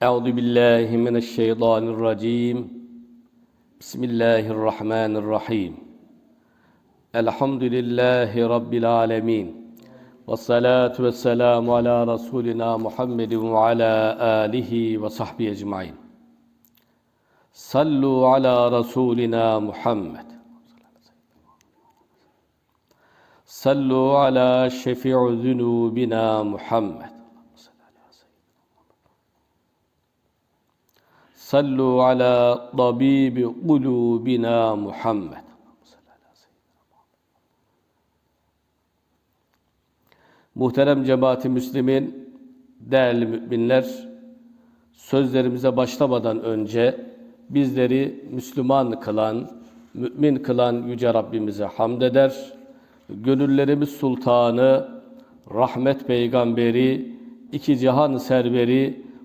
Euzu billahi mineşşeytanirracim. Bismillahirrahmanirrahim. Elhamdülillahi rabbil alamin. Ve salatu ve selamu ala rasulina Muhammedin ve ala alihi ve sahbihi ecmaîn. Sallu ala rasulina Muhammed. Sallu ala şefi'u zunubina Muhammed. Sallu ala tabibi kulubina Muhammed. Muhterem cemaati Müslümin, değerli müminler, sözlerimize başlamadan önce bizleri Müslüman kılan, mümin kılan Yüce Rabbimize hamd eder. Gönüllerimiz Sultanı, Rahmet Peygamberi, iki cihan serveri,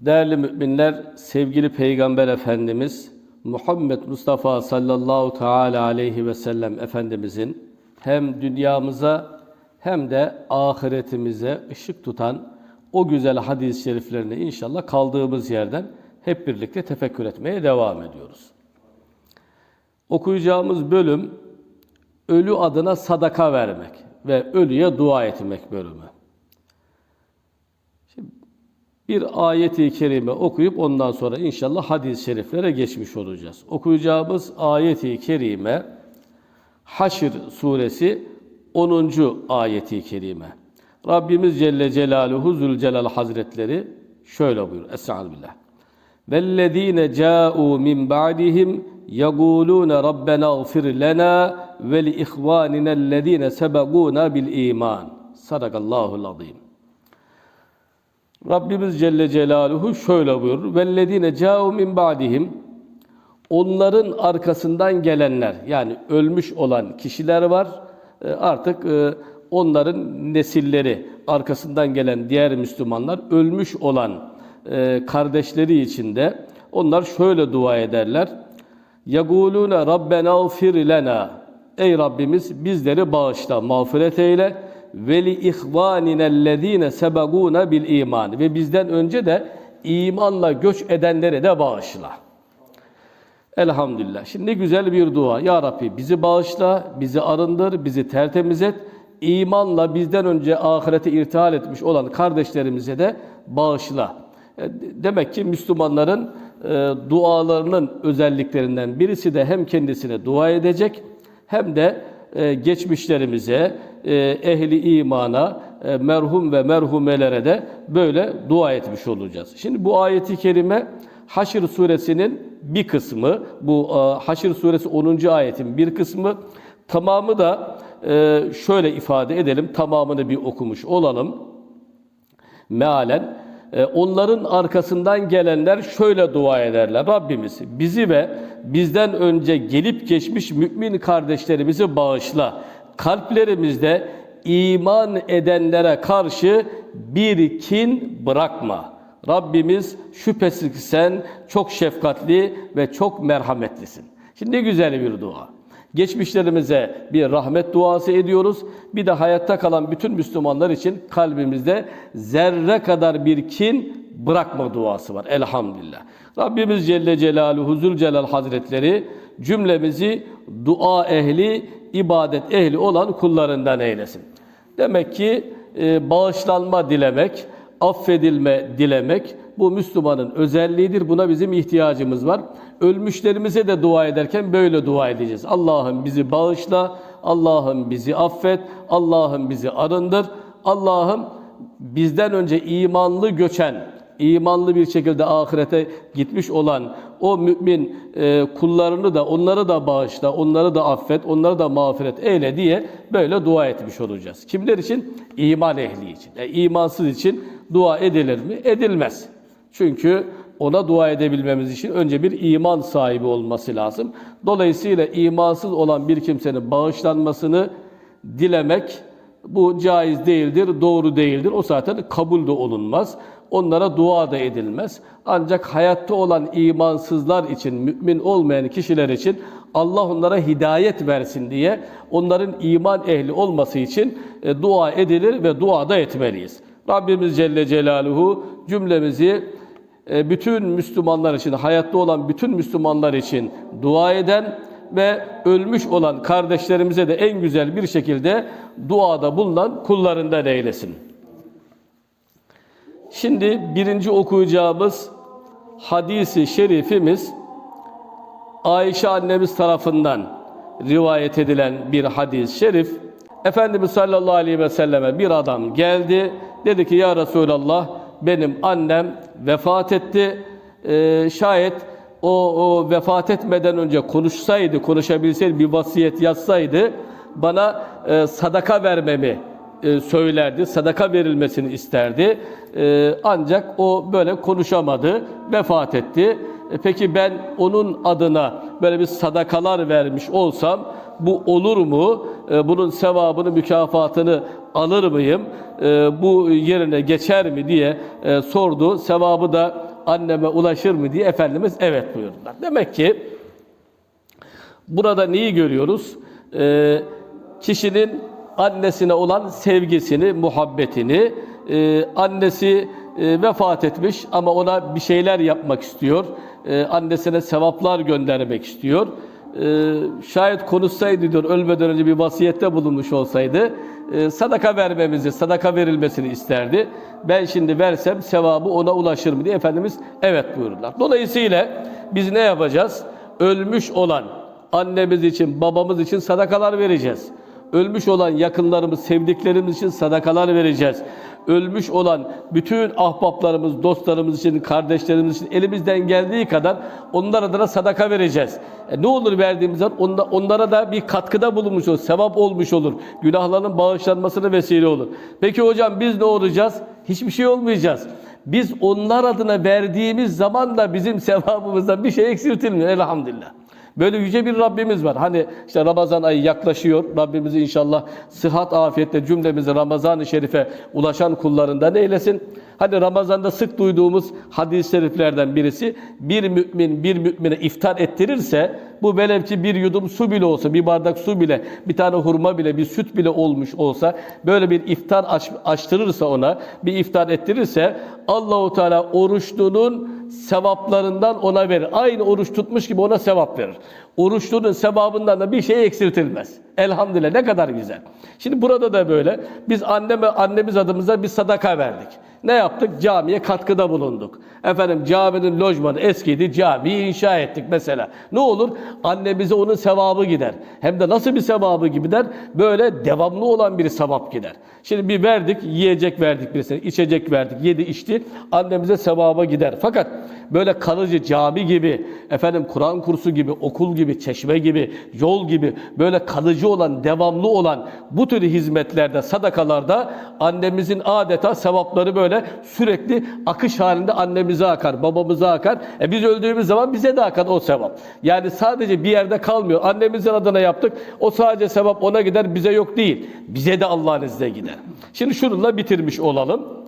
Değerli müminler, sevgili Peygamber Efendimiz Muhammed Mustafa sallallahu teala aleyhi ve sellem Efendimizin hem dünyamıza hem de ahiretimize ışık tutan o güzel hadis-i şeriflerini inşallah kaldığımız yerden hep birlikte tefekkür etmeye devam ediyoruz. Okuyacağımız bölüm ölü adına sadaka vermek ve ölüye dua etmek bölümü Şimdi bir ayeti kerime okuyup ondan sonra inşallah hadis-i şeriflere geçmiş olacağız. Okuyacağımız ayeti kerime Haşr suresi 10. ayeti kerime. Rabbimiz Celle Celaluhu Zülcelal Hazretleri şöyle buyur. Estağfirullah. وَالَّذ۪ينَ جَاءُوا مِنْ بَعْدِهِمْ يَقُولُونَ رَبَّنَا اغْفِرْ لَنَا وَلِإِخْوَانِنَا الَّذ۪ينَ سَبَقُونَا بِالْا۪يمَانِ Sadakallahul azim. Rabbimiz Celle Celaluhu şöyle buyurur. Vellezine ca'u min ba'dihim onların arkasından gelenler yani ölmüş olan kişiler var. E, artık e, onların nesilleri arkasından gelen diğer Müslümanlar ölmüş olan e, kardeşleri içinde onlar şöyle dua ederler. Yaguluna Rabbena ufir lena. Ey Rabbimiz bizleri bağışla, mağfiret eyle. Veli ihvanina ellezine sebaguna bil iman ve bizden önce de imanla göç edenlere de bağışla. Elhamdülillah. Şimdi ne güzel bir dua. Ya Rabbi bizi bağışla, bizi arındır, bizi tertemiz et. İmanla bizden önce ahirete irtihal etmiş olan kardeşlerimize de bağışla. E, Demek ki Müslümanların e, dualarının özelliklerinden birisi de hem kendisine dua edecek hem de e, geçmişlerimize, ehli imana, e, merhum ve merhumelere de böyle dua etmiş olacağız. Şimdi bu ayeti kerime Haşr suresinin bir kısmı, bu e, Haşr suresi 10. ayetin bir kısmı, tamamı da e, şöyle ifade edelim, tamamını bir okumuş olalım. Mealen, e, onların arkasından gelenler şöyle dua ederler. Rabbimiz bizi ve bizden önce gelip geçmiş mümin kardeşlerimizi bağışla. Kalplerimizde iman edenlere karşı bir kin bırakma. Rabbimiz şüphesiz ki sen çok şefkatli ve çok merhametlisin. Şimdi ne güzel bir dua. Geçmişlerimize bir rahmet duası ediyoruz. Bir de hayatta kalan bütün Müslümanlar için kalbimizde zerre kadar bir kin bırakma duası var. Elhamdülillah. Rabbimiz Celle Celaluhu Zülcelal Hazretleri cümlemizi dua ehli, ibadet ehli olan kullarından eylesin. Demek ki e, bağışlanma dilemek, affedilme dilemek bu Müslümanın özelliğidir. Buna bizim ihtiyacımız var. Ölmüşlerimize de dua ederken böyle dua edeceğiz. Allah'ım bizi bağışla, Allah'ım bizi affet, Allah'ım bizi arındır. Allah'ım bizden önce imanlı göçen, imanlı bir şekilde ahirete gitmiş olan o mümin e, kullarını da onları da bağışla, onları da affet, onları da mağfiret eyle diye böyle dua etmiş olacağız. Kimler için? İman ehli için. E, imansız için dua edilir mi? Edilmez. Çünkü ona dua edebilmemiz için önce bir iman sahibi olması lazım. Dolayısıyla imansız olan bir kimsenin bağışlanmasını dilemek bu caiz değildir, doğru değildir. O zaten kabul de olunmaz. Onlara dua da edilmez. Ancak hayatta olan imansızlar için, mümin olmayan kişiler için Allah onlara hidayet versin diye onların iman ehli olması için e, dua edilir ve dua da etmeliyiz. Rabbimiz Celle Celaluhu cümlemizi e, bütün Müslümanlar için, hayatta olan bütün Müslümanlar için dua eden ve ölmüş olan kardeşlerimize de en güzel bir şekilde duada bulunan kullarından eylesin. Şimdi birinci okuyacağımız hadisi şerifimiz Ayşe annemiz tarafından rivayet edilen bir hadis-i şerif. Efendimiz sallallahu aleyhi ve selleme bir adam geldi. Dedi ki ya Resulallah benim annem vefat etti. Ee, şayet o, o vefat etmeden önce konuşsaydı, konuşabilseydi, bir vasiyet yazsaydı bana e, sadaka vermemi e, söylerdi, sadaka verilmesini isterdi. E, ancak o böyle konuşamadı, vefat etti. E, peki ben onun adına böyle bir sadakalar vermiş olsam bu olur mu? E, bunun sevabını, mükafatını alır mıyım? E, bu yerine geçer mi diye e, sordu. Sevabı da anneme ulaşır mı diye Efendimiz evet buyurdular. Demek ki burada neyi görüyoruz? E, kişinin annesine olan sevgisini, muhabbetini, e, annesi e, vefat etmiş ama ona bir şeyler yapmak istiyor. E, annesine sevaplar göndermek istiyor. E, şayet konuşsaydı diyor ölmeden önce bir vasiyette bulunmuş olsaydı e, sadaka vermemizi, sadaka verilmesini isterdi. Ben şimdi versem sevabı ona ulaşır mı diye Efendimiz evet buyurdular. Dolayısıyla biz ne yapacağız? Ölmüş olan annemiz için, babamız için sadakalar vereceğiz. Ölmüş olan yakınlarımız, sevdiklerimiz için sadakalar vereceğiz. Ölmüş olan bütün ahbaplarımız, dostlarımız için, kardeşlerimiz için elimizden geldiği kadar onlar adına sadaka vereceğiz. E ne olur verdiğimiz zaman onlara da bir katkıda bulunmuş olur, sevap olmuş olur. Günahların bağışlanmasına vesile olur. Peki hocam biz ne olacağız? Hiçbir şey olmayacağız. Biz onlar adına verdiğimiz zaman da bizim sevabımızdan bir şey eksiltilmiyor elhamdülillah. Böyle yüce bir Rabbimiz var. Hani işte Ramazan ayı yaklaşıyor. Rabbimiz inşallah sıhhat afiyetle cümlemizi Ramazan-ı Şerif'e ulaşan kullarından eylesin. Hani Ramazan'da sık duyduğumuz hadis-i şeriflerden birisi bir mümin bir mümine iftar ettirirse bu velev ki bir yudum su bile olsa, bir bardak su bile, bir tane hurma bile, bir süt bile olmuş olsa, böyle bir iftar aç, açtırırsa ona, bir iftar ettirirse Allahu Teala oruçlunun sevaplarından ona verir. Aynı oruç tutmuş gibi ona sevap verir. Oruçlunun sevabından da bir şey eksiltilmez. Elhamdülillah ne kadar güzel. Şimdi burada da böyle. Biz anneme, annemiz adımıza bir sadaka verdik. Ne yaptık? Camiye katkıda bulunduk. Efendim caminin lojmanı eskiydi, camiyi inşa ettik mesela. Ne olur? Annemize onun sevabı gider. Hem de nasıl bir sevabı gider? Böyle devamlı olan bir sevap gider. Şimdi bir verdik, yiyecek verdik birisine, içecek verdik, yedi içti. Annemize sevaba gider. Fakat böyle kalıcı cami gibi, efendim Kur'an kursu gibi, okul gibi, çeşme gibi, yol gibi böyle kalıcı olan, devamlı olan bu tür hizmetlerde, sadakalarda annemizin adeta sevapları böyle sürekli akış halinde annemize akar, babamıza akar. E biz öldüğümüz zaman bize de akar o sevap. Yani sadece bir yerde kalmıyor. Annemizin adına yaptık. O sadece sevap ona gider, bize yok değil. Bize de Allah'ın izniyle gider. Şimdi şununla bitirmiş olalım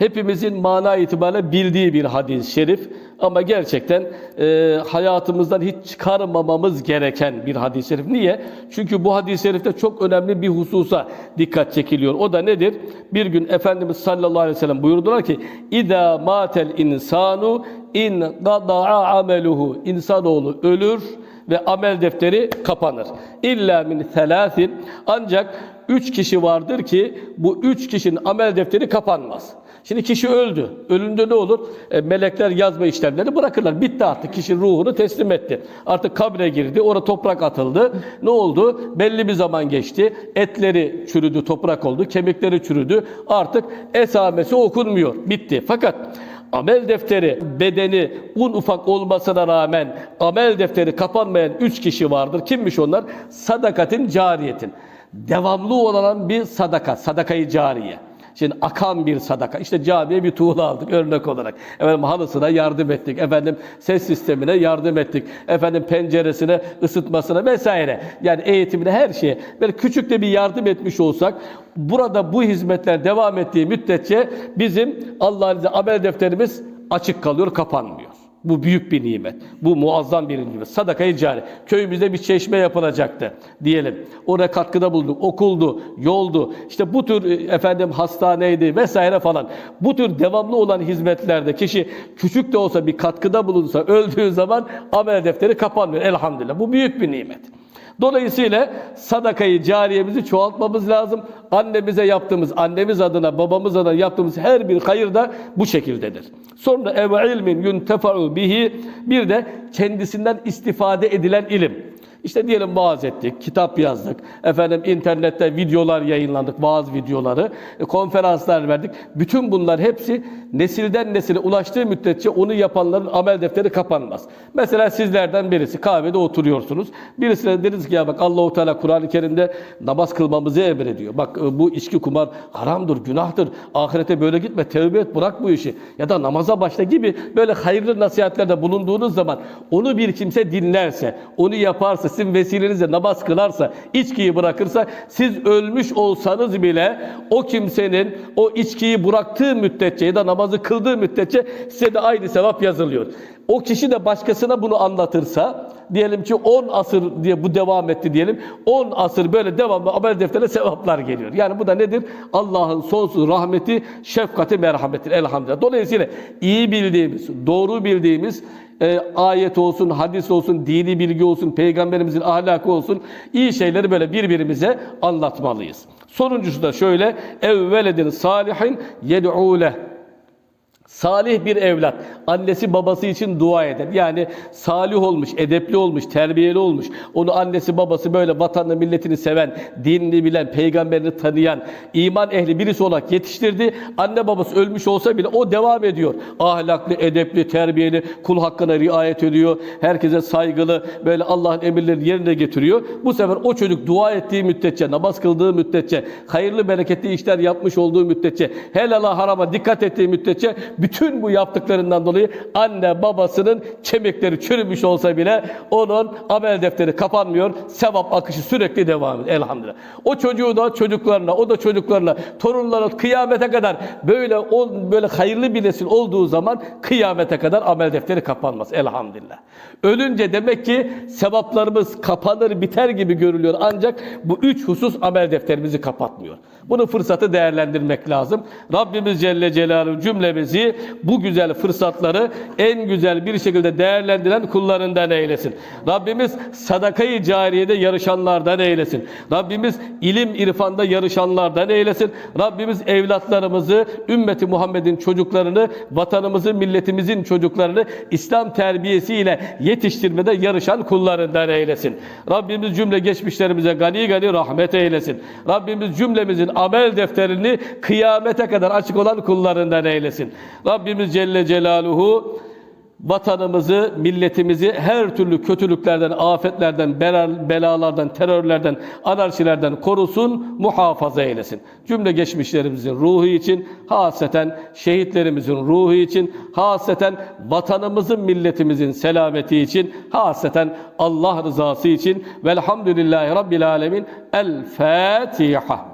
hepimizin mana itibariyle bildiği bir hadis-i şerif ama gerçekten e, hayatımızdan hiç çıkarmamamız gereken bir hadis-i şerif. Niye? Çünkü bu hadis-i şerifte çok önemli bir hususa dikkat çekiliyor. O da nedir? Bir gün Efendimiz sallallahu aleyhi ve sellem buyurdular ki İza matel insanu in qada'a ameluhu İnsanoğlu ölür ve amel defteri kapanır. İlla min thelâthin ancak üç kişi vardır ki bu üç kişinin amel defteri kapanmaz. Şimdi kişi öldü. Ölünde ne olur? E, melekler yazma işlemlerini bırakırlar. Bitti artık. Kişi ruhunu teslim etti. Artık kabre girdi. Orada toprak atıldı. Ne oldu? Belli bir zaman geçti. Etleri çürüdü, toprak oldu. Kemikleri çürüdü. Artık esamesi okunmuyor. Bitti. Fakat amel defteri, bedeni un ufak olmasına rağmen amel defteri kapanmayan üç kişi vardır. Kimmiş onlar? Sadakatin cariyetin. Devamlı olan bir sadaka, sadakayı cariye. Şimdi akan bir sadaka. İşte camiye bir tuğla aldık örnek olarak. Efendim halısına yardım ettik. Efendim ses sistemine yardım ettik. Efendim penceresine, ısıtmasına vesaire. Yani eğitimine her şeye. Böyle küçük de bir yardım etmiş olsak burada bu hizmetler devam ettiği müddetçe bizim Allah'ın amel defterimiz açık kalıyor, kapanmıyor. Bu büyük bir nimet. Bu muazzam bir nimet. Sadaka-i cari. Köyümüzde bir çeşme yapılacaktı diyelim. Oraya katkıda bulunduk. Okuldu, yoldu. İşte bu tür e, efendim hastaneydi vesaire falan. Bu tür devamlı olan hizmetlerde kişi küçük de olsa bir katkıda bulunsa öldüğü zaman amel defteri kapanmıyor. Elhamdülillah. Bu büyük bir nimet. Dolayısıyla sadakayı cariyemizi çoğaltmamız lazım. Annemize yaptığımız, annemiz adına, babamız adına yaptığımız her bir hayır da bu şekildedir. Sonra ev ilmin yuntefa'u bihi bir de kendisinden istifade edilen ilim. İşte diyelim vaaz ettik, kitap yazdık, efendim internette videolar yayınlandık, vaaz videoları, e, konferanslar verdik. Bütün bunlar hepsi nesilden nesile ulaştığı müddetçe onu yapanların amel defteri kapanmaz. Mesela sizlerden birisi kahvede oturuyorsunuz. Birisine dediniz ki ya bak Allahu Teala Kur'an-ı Kerim'de namaz kılmamızı emrediyor. Bak e, bu içki kumar haramdır, günahtır. Ahirete böyle gitme, tevbe et, bırak bu işi. Ya da namaza başla gibi böyle hayırlı nasihatlerde bulunduğunuz zaman onu bir kimse dinlerse, onu yaparsa, sizin vesilenizle namaz kılarsa, içkiyi bırakırsa, siz ölmüş olsanız bile o kimsenin o içkiyi bıraktığı müddetçe ya da namazı kıldığı müddetçe size de aynı sevap yazılıyor. O kişi de başkasına bunu anlatırsa, diyelim ki 10 asır diye bu devam etti diyelim. 10 asır böyle devamlı amel defterine sevaplar geliyor. Yani bu da nedir? Allah'ın sonsuz rahmeti, şefkati, merhameti elhamdülillah. Dolayısıyla iyi bildiğimiz, doğru bildiğimiz e, ayet olsun, hadis olsun, dini bilgi olsun, peygamberimizin ahlakı olsun, iyi şeyleri böyle birbirimize anlatmalıyız. Sonuncusu da şöyle, evveledin salihin yed'u. Salih bir evlat, annesi babası için dua eder. Yani salih olmuş, edepli olmuş, terbiyeli olmuş. Onu annesi babası böyle vatanını, milletini seven, dinini bilen, peygamberini tanıyan, iman ehli birisi olarak yetiştirdi. Anne babası ölmüş olsa bile o devam ediyor. Ahlaklı, edepli, terbiyeli, kul hakkına riayet ediyor. Herkese saygılı, böyle Allah'ın emirlerini yerine getiriyor. Bu sefer o çocuk dua ettiği müddetçe, namaz kıldığı müddetçe, hayırlı bereketli işler yapmış olduğu müddetçe, helala harama dikkat ettiği müddetçe bütün bu yaptıklarından dolayı anne babasının kemikleri çürümüş olsa bile onun amel defteri kapanmıyor. Sevap akışı sürekli devam ediyor elhamdülillah. O çocuğu da çocuklarına, o da çocuklarına, torunlarına kıyamete kadar böyle böyle hayırlı bir nesil olduğu zaman kıyamete kadar amel defteri kapanmaz elhamdülillah. Ölünce demek ki sevaplarımız kapanır biter gibi görülüyor ancak bu üç husus amel defterimizi kapatmıyor. Bunu fırsatı değerlendirmek lazım. Rabbimiz Celle Celaluhu cümlemizi bu güzel fırsatları en güzel bir şekilde değerlendiren kullarından eylesin. Rabbimiz sadakayı cariyede yarışanlardan eylesin. Rabbimiz ilim irfanda yarışanlardan eylesin. Rabbimiz evlatlarımızı, ümmeti Muhammed'in çocuklarını, vatanımızın, milletimizin çocuklarını İslam terbiyesiyle yetiştirmede yarışan kullarından eylesin. Rabbimiz cümle geçmişlerimize gani gani rahmet eylesin. Rabbimiz cümlemizin amel defterini kıyamete kadar açık olan kullarından eylesin. Rabbimiz Celle Celaluhu vatanımızı, milletimizi her türlü kötülüklerden, afetlerden, belal- belalardan, terörlerden, anarşilerden korusun, muhafaza eylesin. Cümle geçmişlerimizin ruhu için, haseten şehitlerimizin ruhu için, haseten vatanımızın, milletimizin selameti için, haseten Allah rızası için. Velhamdülillahi Rabbil Alemin. El Fatiha.